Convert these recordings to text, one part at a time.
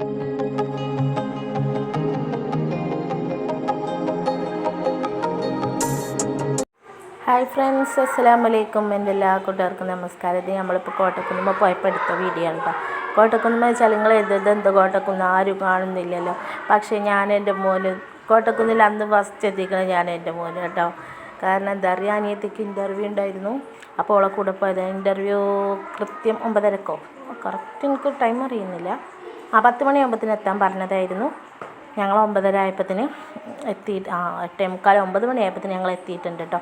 Hi friends അസ്സാം വലൈക്കും എന്റെ എല്ലാ കൂട്ടുകാർക്കും നമസ്കാരം. ഇത് നമ്മളിപ്പോൾ കോട്ടക്കുന്നുമ്പോൾ പോയപ്പോൾ എടുത്ത വീഡിയോ ആണ് കേട്ടോ കോട്ടക്കുന്നുമ്പോൾ വെച്ചാൽ നിങ്ങൾ എഴുതത് എന്ത് കോട്ടക്കുന്ന് ആരും കാണുന്നില്ലല്ലോ. പക്ഷേ ഞാൻ എന്റെ മോന് കോട്ടക്കുന്നിൽ അന്ന് ഫസ്റ്റ് എത്തിക്കണം ഞാൻ എന്റെ മോന് കേട്ടോ കാരണം എന്താ പറയുക അനിയത്തിക്ക് ഇന്റർവ്യൂ ഉണ്ടായിരുന്നു. അപ്പോൾ അവളെ കൂടെ പോയത് ഇന്റർവ്യൂ കൃത്യം ഒമ്പതരക്കോ? കറക്റ്റ് എനിക്ക് ടൈം അറിയുന്നില്ല. ആ പത്ത് മണിയാകുമ്പത്തിന് എത്താൻ പറഞ്ഞതായിരുന്നു. ഞങ്ങൾ ഒമ്പതര ആയപ്പത്തിന് എത്തി ആ എട്ടേ മുക്കാൽ ഒമ്പത് മണിയായപ്പത്തിന് ഞങ്ങൾ എത്തിയിട്ടുണ്ട് കേട്ടോ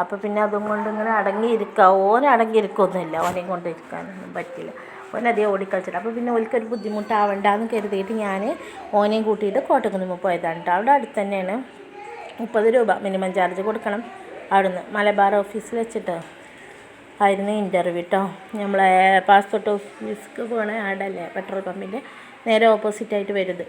അപ്പോൾ പിന്നെ അതും കൊണ്ട് ഇങ്ങനെ അടങ്ങിയിരിക്കുക ഓൻ അടങ്ങിയിരിക്കുകയൊന്നുമില്ല ഓനെയും കൊണ്ട് ഇരിക്കാനൊന്നും പറ്റില്ല. ഓൻ അധികം ഓടിക്കളിച്ചിട്ട്. അപ്പോൾ പിന്നെ ഓൽക്കൊരു ബുദ്ധിമുട്ടാവണ്ടെന്ന് കരുതിയിട്ട് ഞാൻ ഓനെയും കൂട്ടിയിട്ട് കോട്ടക്കുന്ന് പോയതാണ് കേട്ടോ അവിടെ അടുത്ത് തന്നെയാണ്. മുപ്പത് രൂപ മിനിമം ചാർജ് കൊടുക്കണം. അവിടുന്ന് മലബാർ ഓഫീസിൽ വെച്ചിട്ട് ആയിരുന്നു ഇന്റർവ്യൂ കേട്ടോ നമ്മളെ പാസ്പോർട്ട് ഓഫീസിക്ക് പോകണ ആടല്ലേ പെട്രോൾ പമ്പിന്റെ നേരെ ഓപ്പോസിറ്റായിട്ട് വരുന്നത്.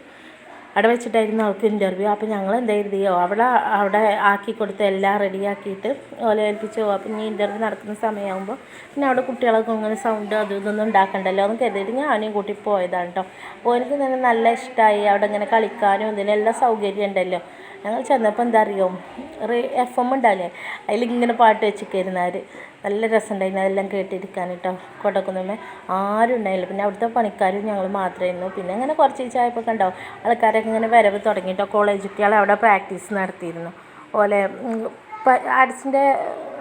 അവിടെ വെച്ചിട്ടായിരുന്നു അവൾക്ക് ഇന്റർവ്യൂ അപ്പോൾ ഞങ്ങൾ എന്താ എഴുതിയോ അവിടെ അവിടെ ആക്കി കൊടുത്ത് എല്ലാം റെഡിയാക്കിയിട്ട് ഓല ഏൽപ്പിച്ചു അപ്പം ഇനി ഇന്റർവ്യൂ നടക്കുന്ന സമയമാകുമ്പോൾ പിന്നെ അവിടെ കുട്ടികളൊക്കെ ഇങ്ങനെ സൗണ്ട് അതും ഇതൊന്നും ഉണ്ടാക്കണ്ടല്ലോ എന്ന് കരുതിയിട്ട് ഞാനും കൂട്ടി പോയതാണ് കേട്ടോ അപ്പോൾ എനിക്ക് തന്നെ നല്ല ഇഷ്ടമായി അവിടെ ഇങ്ങനെ കളിക്കാനും ഇതിനെല്ലാം സൗകര്യം ഉണ്ടല്ലോ. ഞങ്ങൾ ചെന്നപ്പോൾ എന്താ അറിയോ? ഒരു എഫ് എം ഉണ്ടാവില്ലേ? അതിലിങ്ങനെ പാട്ട് വെച്ചിരിക്കുന്നവർ നല്ല രസമുണ്ടായിരുന്നു അതെല്ലാം കേട്ടിരിക്കാൻ കേട്ടോ കൊടക്കുന്നുമ്മേ. ആരും ഉണ്ടായില്ല. പിന്നെ അവിടുത്തെ പണിക്കാരും ഞങ്ങൾ മാത്രമായിരുന്നു. പിന്നെ അങ്ങനെ കുറച്ച് ചായപ്പോൾ ഉണ്ടാവും. ആൾക്കാരൊക്കെ ഇങ്ങനെ വരവ് തുടങ്ങിയിട്ടോ കോളേജ് കുട്ടികൾ അവിടെ പ്രാക്ടീസ് നടത്തിയിരുന്നു. ഓലെ ആർട്സിന്റെ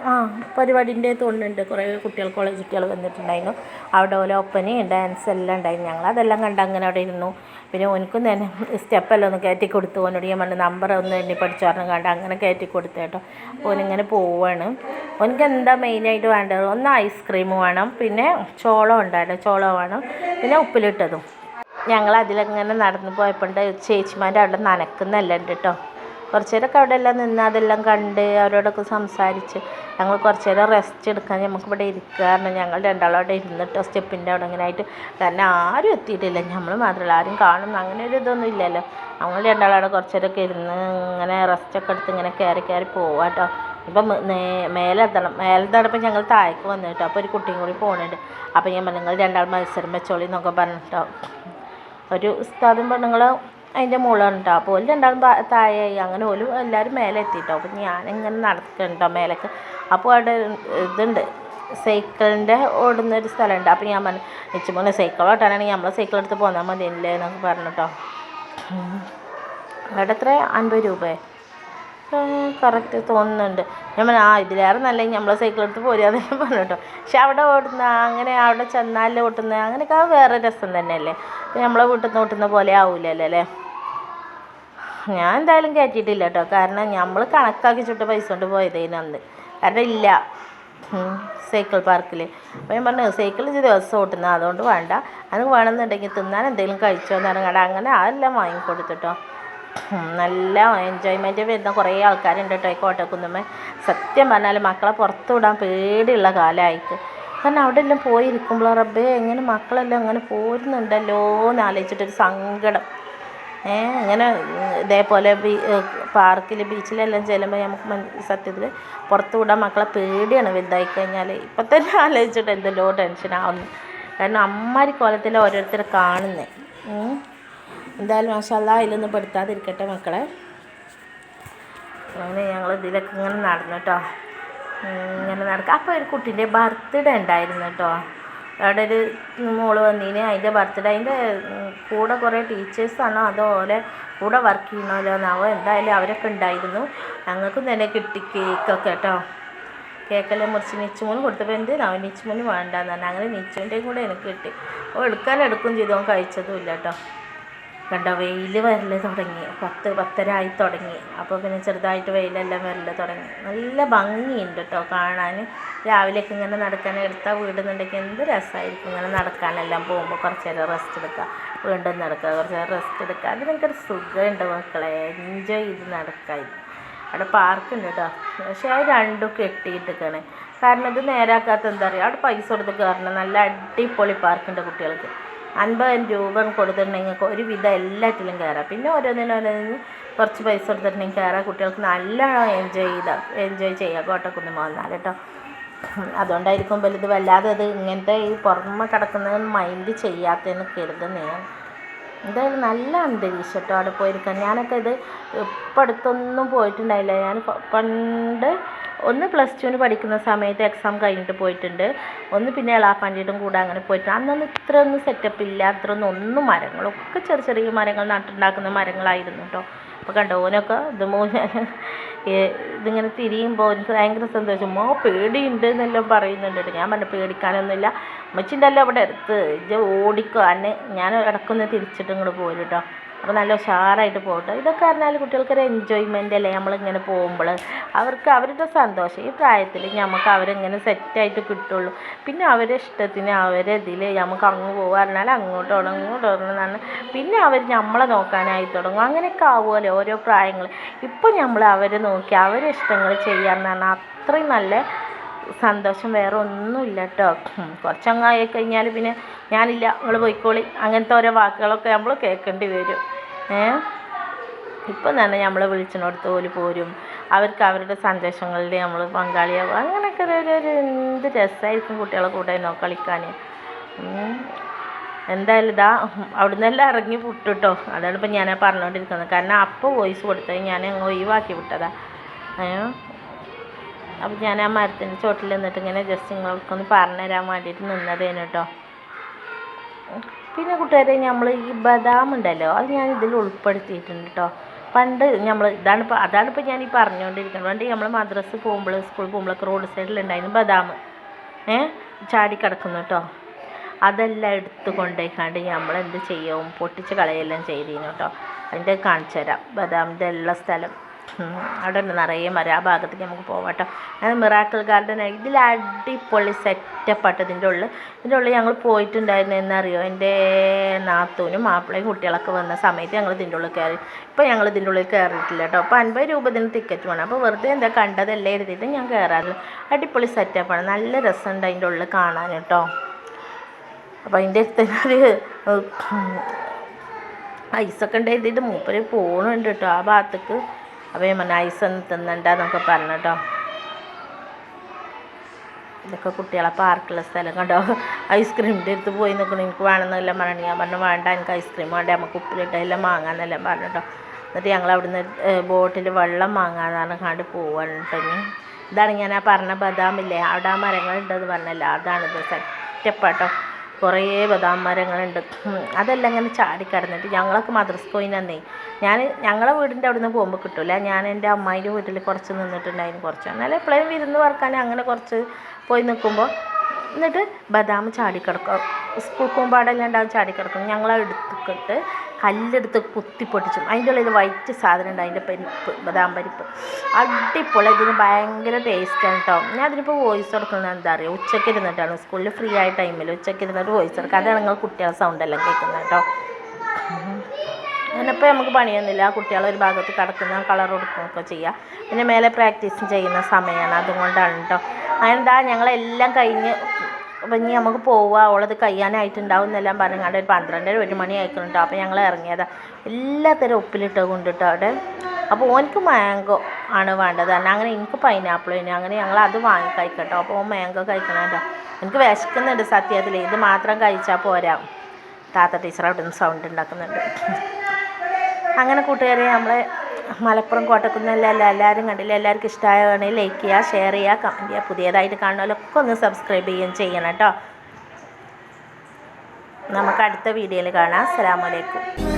ആ പരിപാടിന്റെ തോന്നുന്നുണ്ട്. കുറേ കുട്ടികൾ കോളേജ് കുട്ടികൾ വന്നിട്ടുണ്ടായിരുന്നു. അവിടെ ഓലെ ഒപ്പനയും ഡാൻസ് എല്ലാം ഉണ്ടായിരുന്നു. ഞങ്ങൾ അതെല്ലാം കണ്ട് അങ്ങനെ അവിടെ ഇരുന്നു. പിന്നെ ഓനക്കും തന്നെ സ്റ്റെപ്പെല്ലാം ഒന്ന് കയറ്റി കൊടുത്തു. ഓനോട് ഞാൻ പറഞ്ഞു നമ്പർ ഒന്ന് എണ്ണി പഠിച്ചു പറഞ്ഞു കണ്ട് അങ്ങനെ കയറ്റി കൊടുത്തു കേട്ടോ ഓനിങ്ങനെ പോവാണ്. ഓനക്ക് എന്താ മെയിനായിട്ട് വേണ്ടത്? ഒന്ന് ഐസ്ക്രീം വേണം പിന്നെ ചോളം ഉണ്ടായിരുന്നു ചോളം വേണം പിന്നെ ഉപ്പിലിട്ടതും. ഞങ്ങൾ അതിലങ്ങനെ നടന്നു പോയപ്പോൾ ചേച്ചിമാരുടെ അവിടെ നനക്കുന്നല്ല കേട്ടോ കുറച്ച് നേരമൊക്കെ അവിടെ എല്ലാം നിന്ന് അതെല്ലാം കണ്ട് അവരോടൊക്കെ സംസാരിച്ച് ഞങ്ങൾ കുറച്ച് നേരം റെസ്റ്റ് എടുക്കാൻ നമുക്ക് ഇവിടെ ഇരിക്കുക കാരണം ഞങ്ങൾ രണ്ടാളും അവിടെ ഇരുന്നിട്ടോ സ്റ്റെപ്പിന്റെ അവിടെ ഇങ്ങനെ ആയിട്ട്. കാരണം ആരും എത്തിയിട്ടില്ല. നമ്മൾ മാത്രമല്ല ആരും കാണും അങ്ങനെ ഒരു ഇതൊന്നും ഇല്ലല്ലോ. ഞങ്ങൾ രണ്ടാളും അവിടെ കുറച്ച് നേരമൊക്കെ ഇരുന്ന് ഇങ്ങനെ റെസ്റ്റൊക്കെ എടുത്ത് ഇങ്ങനെ കയറി കയറി പോവാം കേട്ടോ ഇപ്പം മേലെ തടപ്പം ഞങ്ങൾ താഴേക്ക് വന്നു കേട്ടോ അപ്പോൾ ഒരു കുട്ടിയും കൂടി പോകുന്നുണ്ട് അപ്പോൾ ഞാൻ പറഞ്ഞു നിങ്ങൾ രണ്ടാൾ മത്സരം വെച്ചോളി എന്നൊക്കെ പറഞ്ഞിട്ടോ. ഒരു ഉസ്താദും പെണ്ണുങ്ങളും അതിന്റെ മുകളിലാണ് കേട്ടോ അപ്പോൾ ഓൽ രണ്ടാളും താഴെയായി. അങ്ങനെ ഓലും എല്ലാവരും മേലെ എത്തിയിട്ടോ അപ്പോൾ ഞാനിങ്ങനെ നടക്കുന്നുണ്ടോ മേലേക്ക്. അപ്പോൾ അവിടെ ഇതുണ്ട്. സൈക്കിളിന്റെ ഓടുന്ന ഒരു സ്ഥലമുണ്ട്. അപ്പോൾ ഞാൻ പറഞ്ഞു നിച്ചു മോനെ സൈക്കിൾ ഓട്ടാനാണെങ്കിൽ നമ്മൾ സൈക്കിൾ എടുത്ത് പോന്നാൽ മതിയല്ലേ എന്നൊക്കെ പറഞ്ഞിട്ടോ അവിടെ എത്ര? അൻപത് രൂപയെ കറക്റ്റ് തോന്നുന്നുണ്ട്. ഞാൻ പറഞ്ഞു ആ ഇതിലേറെ നല്ല നമ്മൾ സൈക്കിൾ എടുത്ത് ഞാൻ പറഞ്ഞു കേട്ടോ പക്ഷെ അവിടെ ഓടുന്ന അങ്ങനെ അവിടെ ചെന്നാൽ ഓട്ടുന്ന അങ്ങനെയൊക്കെ വേറെ രസം തന്നെയല്ലേ? നമ്മളെ വീട്ടിൽ നിന്ന് ഓട്ടുന്ന പോലെ ആവില്ലല്ലോ അല്ലേ? ഞാൻ എന്തായാലും കയറ്റിയിട്ടില്ല കേട്ടോ കാരണം നമ്മൾ കണക്കാക്കി ചുട്ട പൈസ കൊണ്ട് പോയതേനു അന്ന്. കാരണം ഇല്ല. സൈക്കിൾ പാർക്കിൽ അപ്പോൾ ഞാൻ പറഞ്ഞു സൈക്കിൾ ദിവസം ഓട്ടുന്ന അതുകൊണ്ട് വേണ്ട. അത് വേണമെന്നുണ്ടെങ്കിൽ തിന്നാൻ എന്തെങ്കിലും കഴിച്ചോ എന്ന് പറഞ്ഞാൽ അങ്ങനെ അതെല്ലാം വാങ്ങിക്കൊടുത്തിട്ടോ. നല്ല എൻജോയ്മെന്റ് വരുന്ന കുറേ ആൾക്കാരുണ്ട് കേട്ടോ ഈ കോട്ടക്കുന്നുമ്മ. സത്യം പറഞ്ഞാൽ മക്കളെ പുറത്തു വിടാൻ പേടിയുള്ള കാലമായിട്ട് കാരണം അവിടെ എല്ലാം പോയിരിക്കുമ്പോൾ റബ്ബേ എങ്ങനെ മക്കളെല്ലാം അങ്ങനെ പോരുന്നുണ്ടല്ലോ എന്ന് ആലോചിച്ചിട്ടൊരു സങ്കടം. അങ്ങനെ ഇതേപോലെ ബീ പാർക്കിൽ ബീച്ചിലെല്ലാം ചെല്ലുമ്പോൾ നമുക്ക് സത്യത്തിൽ പുറത്ത് വിടാൻ മക്കളെ പേടിയാണ് വലുതായി കഴിഞ്ഞാൽ ഇപ്പം തന്നെ ആലോചിച്ചിട്ട് എന്തെല്ലോ ടെൻഷനാവുന്നു കാരണം അമ്മാരി കോലത്തിൽ ഓരോരുത്തരെ കാണുന്നത് എന്തായാലും മാഷല്ല അതിലൊന്നും പെടുത്താതിരിക്കട്ടെ മക്കളെ. അങ്ങനെ ഞങ്ങൾ ഇതിലൊക്കെ ഇങ്ങനെ നടന്നു കേട്ടോ ഇങ്ങനെ നടക്കുക അപ്പോൾ ഒരു കുട്ടീന്റെ ബർത്ത്ഡേ ഉണ്ടായിരുന്നു കേട്ടോ അവിടെ ഒരു മോൾ വന്നീന്. അതിന്റെ ബർത്ത്ഡേ അതിന്റെ കൂടെ കുറേ ടീച്ചേഴ്സാണോ അതുപോലെ കൂടെ വർക്ക് ചെയ്യണമല്ലോന്നാവോ എന്തായാലും അവരൊക്കെ ഉണ്ടായിരുന്നു. ഞങ്ങൾക്കും തന്നെ കിട്ടി കേക്കൊക്കെ കേട്ടോ കേക്കെല്ലാം മുറിച്ച് നീച്ചുമോന് കൊടുത്തപ്പോൾ എന്ത്? അവൻ നീച്ചുമോന് വേണ്ടെന്ന് പറഞ്ഞു. അങ്ങനെ നിച്ചുവിന്റെയും കൂടെ എനിക്ക് കിട്ടി. അപ്പോൾ എടുക്കാൻ എടുക്കും ചെയ്തു. അവൻ കഴിച്ചതും ഇല്ല കേട്ടോ കണ്ടോ വെയിൽ വരൽ തുടങ്ങി. പത്ത് പത്തര ആയി തുടങ്ങി. അപ്പോൾ പിന്നെ ചെറുതായിട്ട് വെയിലെല്ലാം വരൽ തുടങ്ങി. നല്ല ഭംഗിയുണ്ട് കേട്ടോ കാണാൻ രാവിലെയൊക്കെ ഇങ്ങനെ നടക്കാൻ എടുത്താൽ വീടുന്നുണ്ടെങ്കിൽ എന്ത് രസമായിരിക്കും ഇങ്ങനെ നടക്കാനെല്ലാം പോകുമ്പോൾ കുറച്ച് നേരം റെസ്റ്റ് എടുക്കുക. വീണ്ടും നടക്കുക. കുറച്ച് നേരം റെസ്റ്റ് എടുക്കുക. അതിനൊക്കെ സുഖമുണ്ട് മക്കളെ. എൻജോയ് ചെയ്ത് നടക്കാൻ അവിടെ പാർക്കുണ്ട് കേട്ടോ പക്ഷേ അത് രണ്ടും കെട്ടിയിട്ടിരിക്കുകയാണ് കാരണം ഇത് നേരാക്കാത്ത എന്താ പറയുക? അവിടെ പൈസ കൊടുത്ത് കയറണം നല്ല അടിപൊളി പാർക്കുണ്ട് കുട്ടികൾക്ക്. അൻപത് രൂപ കൊടുത്തിട്ടുണ്ടെങ്കിൽ ഒരുവിധം എല്ലാറ്റിലും കയറാം. പിന്നെ ഓരോന്നിനും ഓരോന്നിനും കുറച്ച് പൈസ കൊടുത്തിട്ടുണ്ടെങ്കിൽ കയറാം. കുട്ടികൾക്ക് നല്ലോണം എൻജോയ് ചെയ്താൽ എൻജോയ് ചെയ്യാം. കോട്ടക്കുന്ന് വന്നാൽ കേട്ടോ അതുകൊണ്ടായിരിക്കും വലുത്. വല്ലാതെ അത് ഇങ്ങനത്തെ ഈ പുറമെ കിടക്കുന്നത് മൈൻഡ് ചെയ്യാത്തതെന്ന് കരുതുന്നത് ഞാൻ എന്തായാലും നല്ല അന്തരീക്ഷം കേട്ടോ അവിടെ പോയിരിക്കാൻ. ഞാനൊക്കെ ഇത് ഇപ്പം അടുത്തൊന്നും പോയിട്ടുണ്ടായില്ല. ഞാൻ പണ്ട് ഒന്ന് പ്ലസ് ടുവിന് പഠിക്കുന്ന സമയത്ത് എക്സാം കഴിഞ്ഞിട്ട് പോയിട്ടുണ്ട്. ഒന്ന് പിന്നെ എളാപ്പാണ്ടിയിട്ടും കൂടെ അങ്ങനെ പോയിട്ടുണ്ട്. അന്നൊന്നും ഇത്രയൊന്നും സെറ്റപ്പ് ഇല്ല. അത്രയൊന്നും ഒന്നും മരങ്ങളൊക്കെ ചെറിയ ചെറിയ മരങ്ങൾ നട്ടുണ്ടാക്കുന്ന മരങ്ങളായിരുന്നു കേട്ടോ. അപ്പോൾ കണ്ടോ ഓനൊക്കെ ഇത് മൂന്ന് ഇതിങ്ങനെ തിരിയുമ്പോൾ എനിക്ക് ഭയങ്കര സന്തോഷം. മോ പേടിയുണ്ട് എന്നെല്ലാം പറയുന്നുണ്ട്. ഞാൻ പറഞ്ഞു പേടിക്കാനൊന്നുമില്ല. അമ്മച്ചിണ്ടല്ലോ അവിടെ അടുത്ത്. ഇത് ഓടിക്കോ. അന്നെ ഞാൻ ഇടക്കൊന്ന് തിരിച്ചിട്ട് ഇങ്ങോട്ട് പോരും കേട്ടോ അപ്പോൾ നല്ല ഉഷാറായിട്ട് പോകട്ടെ. ഇതൊക്കെ പറഞ്ഞാൽ കുട്ടികൾക്കൊരു എൻജോയ്മെന്റ് അല്ലേ? നമ്മളിങ്ങനെ പോകുമ്പോൾ അവർക്ക് അവരുടെ സന്തോഷം. ഈ പ്രായത്തിൽ നമുക്ക് അവരെങ്ങനെ സെറ്റായിട്ട് കിട്ടുള്ളൂ. പിന്നെ അവരെ ഇഷ്ടത്തിന് അവരെ ഇതിൽ നമുക്ക് അങ്ങ് പോകുക പറഞ്ഞാൽ അങ്ങോട്ട് ഓടണം ഇങ്ങോട്ട് ഓടണം പിന്നെ അവർ നമ്മളെ നോക്കാനായി തുടങ്ങും. അങ്ങനെയൊക്കെ ആവുമല്ലോ ഓരോ പ്രായങ്ങൾ ഇപ്പം നമ്മൾ അവരെ നോക്കി അവരെ ഇഷ്ടങ്ങൾ ചെയ്യാമെന്ന് പറഞ്ഞാൽ അത്രയും നല്ല സന്തോഷം വേറെ ഒന്നുമില്ല കേട്ടോ കുറച്ചങ്ങ് ആയി കഴിഞ്ഞാൽ പിന്നെ ഞാനില്ല നിങ്ങൾ പോയിക്കോളി. അങ്ങനത്തെ ഓരോ വാക്കുകളൊക്കെ നമ്മൾ കേൾക്കേണ്ടി വരും. ഏ? ഇപ്പം തന്നെ നമ്മൾ വിളിച്ചിനടുത്ത് പോലെ പോരും. അവർക്ക് അവരുടെ സന്തോഷങ്ങളിൽ നമ്മൾ പങ്കാളിയാവും. അങ്ങനെയൊക്കെ ഒരു ഒരു- എന്ത് രസമായിരിക്കും കുട്ടികളെ കൂടെ നോ കളിക്കാൻ. എന്തായാലും ഇതാ അവിടെ നിന്നെല്ലാം ഇറങ്ങി വിട്ടുട്ടോ അതാണ് ഇപ്പം ഞാൻ പറഞ്ഞുകൊണ്ടിരിക്കുന്നത് കാരണം അപ്പോൾ വോയിസ് കൊടുത്തത് ഞാൻ ഒഴിവാക്കി ഒഴിവാക്കി വിട്ടതാ ഏ അപ്പം ഞാൻ ആ മരത്തിന്റെ ചോട്ടിൽ നിന്നിട്ട് ഇങ്ങനെ ജസ്റ്റ് നിങ്ങൾക്കൊന്ന് പറഞ്ഞു തരാൻ വേണ്ടിയിട്ട് നിന്നതേനു കേട്ടോ പിന്നെ കൂട്ടുകാരെ നമ്മൾ ഈ ബദാം ഉണ്ടല്ലോ അത് ഞാൻ ഇതിൽ ഉൾപ്പെടുത്തിയിട്ടുണ്ട് കേട്ടോ പണ്ട് നമ്മൾ ഇതാണ് ഇപ്പോൾ അതാണ് ഇപ്പോൾ ഞാൻ ഈ പറഞ്ഞുകൊണ്ടിരിക്കുന്നത്. പണ്ട് നമ്മൾ മദ്രസ് പോകുമ്പോൾ സ്കൂൾ പോകുമ്പോഴൊക്കെ റോഡ് സൈഡിലുണ്ടായിരുന്നു ബദാം. ഏ? ചാടി കിടക്കുന്നു കേട്ടോ അതെല്ലാം എടുത്ത് കൊണ്ടുപോയിക്കാണ്ട് നമ്മൾ എന്ത് ചെയ്യും? പൊട്ടിച്ച് കളയെല്ലാം ചെയ്തിരുന്നു കേട്ടോ അതിന്റെ കാണിച്ചു തരാം ബദാമിന്റെ ഉള്ള സ്ഥലം. അവിടെ നിന്ന് നിറയെ മരം ആ ഭാഗത്തേക്ക് നമുക്ക് പോവാം കേട്ടോ. അത് മിറാക്കിൾ ഗാർഡൻ ഇതിൽ അടിപൊളി സെറ്റപ്പ് ആട്ടോ ഇതിന്റെ ഉള്ളിൽ. ഇതിന്റെ ഉള്ളിൽ ഞങ്ങൾ പോയിട്ടുണ്ടായിരുന്നു എന്നറിയോ? എന്റെ നാത്തൂനും മാപ്പിളയും കുട്ടികളൊക്കെ വന്ന സമയത്ത് ഞങ്ങൾ ഇതിന്റെ ഉള്ളിൽ കയറി. ഇപ്പോൾ ഞങ്ങൾ ഇതിന്റെ ഉള്ളിൽ കയറിയിട്ടില്ല കേട്ടോ. അപ്പോൾ അൻപത് രൂപ ഇതിന് ടിക്കറ്റ് വേണം. അപ്പോൾ വെറുതെ എന്താ കണ്ടതല്ലേ എഴുതിയിട്ട് ഞാൻ കയറാറില്ല. അടിപൊളി സെറ്റപ്പാണ് നല്ല രസമുണ്ട് അതിന്റെ ഉള്ളിൽ കാണാൻ കേട്ടോ. അപ്പോൾ അതിന്റെ അടുത്തൊരു ഐസൊക്കെ ഉണ്ട് എഴുതിയിട്ട് മൂപ്പര് പോകണുണ്ട് കേട്ടോ ആ ഭാഗത്തേക്ക്. അപ്പോൾ ഞാൻ ഒന്നും തിന്നണ്ടെന്നൊക്കെ പറഞ്ഞു കേട്ടോ. ഇതൊക്കെ കുട്ടികളെ പാർക്കുള്ള സ്ഥലം കണ്ടോ? ഐസ്ക്രീമിന്റെ അടുത്ത് പോയി നിൽക്കണം എനിക്ക് വേണമെന്നെല്ലാം പറഞ്ഞു ഞാൻ പറഞ്ഞു വേണ്ട എനിക്ക് ഐസ്ക്രീം വേണ്ട. നമുക്ക് ഉപ്പിലിട്ടെല്ലാം വാങ്ങാമെന്നെല്ലാം പറഞ്ഞു കേട്ടോ. എന്നിട്ട് ഞങ്ങൾ അവിടുന്ന് ബോട്ടിൽ വെള്ളം വാങ്ങാമെന്ന് കണ്ട് പോവാണ് ഇതാണ് ഞാൻ ആ പറഞ്ഞ ബദാമില്ലേ? അവിടെ ആ മരങ്ങളുണ്ടെന്ന് പറഞ്ഞല്ലോ. അതാണിത് സെറ്റപ്പാട്ടോ കുറേ ബദാം മരങ്ങളുണ്ട് അതെല്ലാം ഇങ്ങനെ ചാടിക്കിടന്നിട്ട് ഞങ്ങളൊക്കെ മദ്രസ പോയിന്നേ ഞാൻ ഞങ്ങളെ വീടിന്റെ അവിടെ നിന്ന് പോകുമ്പോൾ കിട്ടില്ല ഞാൻ എന്റെ അമ്മായിന്റെ വീട്ടിൽ കുറച്ച് നിന്നിട്ടുണ്ടായിരുന്നു കുറച്ച്. എന്നാലും എപ്പോഴും വിരുന്ന് പറക്കാൻ അങ്ങനെ കുറച്ച് പോയി നിൽക്കുമ്പോൾ എന്നിട്ട് ബദാം ചാടിക്കിടക്കും സ്കൂൾ കൂമ്പാടെല്ലാം ഉണ്ടാകും ചാടിക്കിടക്കും ഞങ്ങൾ എടുത്തിട്ട് കല്ലെടുത്ത് കുത്തി പൊട്ടിച്ചു അതിന്റെ ഉള്ളിൽ വൈറ്റ് സാധനം ഉണ്ട് അതിന്റെ പരിപ്പ് ബദാം പരിപ്പ്. അടിപൊളി ഇതിന് ഭയങ്കര ടേസ്റ്റാണ് കേട്ടോ ഞാൻ അതിനിപ്പോൾ വോയിസ് കൊടുക്കുന്നത് എന്താ അറിയുക ഉച്ചയ്ക്ക് ഇരുന്നിട്ടാണ്. സ്കൂളിൽ ഫ്രീ ആയ ടൈമിൽ ഉച്ചയ്ക്ക് ഇരുന്നിട്ട് വോയിസ് കൊടുക്കുക അതാണ് നിങ്ങൾ കുട്ടികളെ സൗണ്ട് എല്ലാം കേൾക്കുന്നത് കേട്ടോ അങ്ങനെപ്പോൾ നമുക്ക് പണിയൊന്നുമില്ല. കുട്ടികൾ ഒരു ഭാഗത്ത് കിടക്കുന്ന കളർ കൊടുക്കുകയൊക്കെ ചെയ്യുക പിന്നെ മേലെ പ്രാക്ടീസ് ചെയ്യുന്ന സമയമാണ്. അതുകൊണ്ടാണ് കേട്ടോ അതെന്താ ഞങ്ങളെല്ലാം കഴിഞ്ഞ് അപ്പം ഇനി നമുക്ക് പോവുക അവളത് കഴിയാനായിട്ടുണ്ടാവും എന്നെല്ലാം പറഞ്ഞാണ്ട് ഒരു പന്ത്രണ്ടര ഒരു മണി ആയിക്കണം അപ്പോൾ ഞങ്ങൾ ഇറങ്ങിയതാ. എല്ലാത്തരം ഉപ്പിലിട്ട് കൊണ്ടിട്ടോ അവിടെ. അപ്പോൾ ഓനിക്ക് മാംഗോ ആണ് വേണ്ടത്. കാരണം അങ്ങനെ എനിക്ക് പൈനാപ്പിൾ തന്നെ. അങ്ങനെ ഞങ്ങൾ അത് വാങ്ങി കഴിക്കട്ടോ. അപ്പോൾ ഓൻ മാംഗോ കഴിക്കണം എനിക്ക് വിശക്കുന്നുണ്ട് സത്യത്തിൽ. ഇത് മാത്രം കഴിച്ചാൽ പോരാ. താത്ത ടീച്ചർ അവിടെ നിന്ന് സൗണ്ട് ഉണ്ടാക്കുന്നുണ്ട്. അങ്ങനെ കൂട്ടുകാരെ നമ്മളെ മലപ്പുറം കോട്ടക്കുന്നെല്ലാം എല്ലാവരും കണ്ടില്ല? എല്ലാവർക്കും ഇഷ്ടമായതാണെങ്കിൽ ലൈക്ക് ചെയ്യുക ഷെയർ ചെയ്യുക കമന്റ് ചെയ്യുക. പുതിയതായിട്ട് കാണുന്നവരൊക്കെ ഒന്ന് സബ്സ്ക്രൈബ് ചെയ്യുകയും ചെയ്യണം കേട്ടോ. നമുക്ക് അടുത്ത വീഡിയോയിൽ കാണാം. അസ്സലാമലൈക്കും